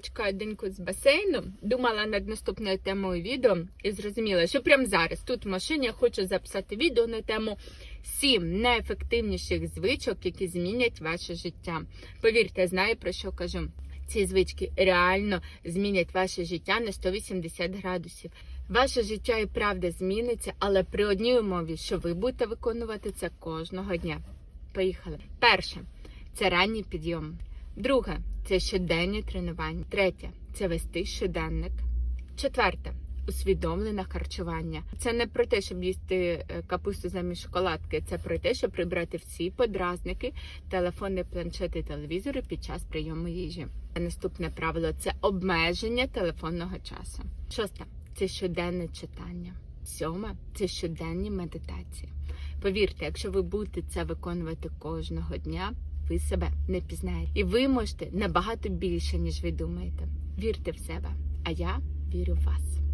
Чекаю доньку з басейну, думала над наступною темою відео і зрозуміла, що прямо зараз тут в машині я хочу записати відео на тему 7 найефективніших звичок, які змінять ваше життя. Повірте, знаю про що кажу. Ці звички реально змінять ваше життя на 180 градусів. Ваше життя і правда зміниться, але при одній умові, що ви будете виконувати це кожного дня. Поїхали. Перше це ранній підйом. Друге це щоденні тренування. Третє це вести щоденник. Четверте усвідомлене харчування. Це не про те, щоб їсти е, капусту замість шоколадки. Це про те, щоб прибрати всі подразники, телефони, планшети, телевізори під час прийому їжі. Наступне правило це обмеження телефонного часу. Шосте це щоденне читання. Сьоме це щоденні медитації. Повірте, якщо ви будете це виконувати кожного дня, ви себе не пізнаєте. І ви можете набагато більше, ніж ви думаєте. Вірте в себе, а я вірю в вас.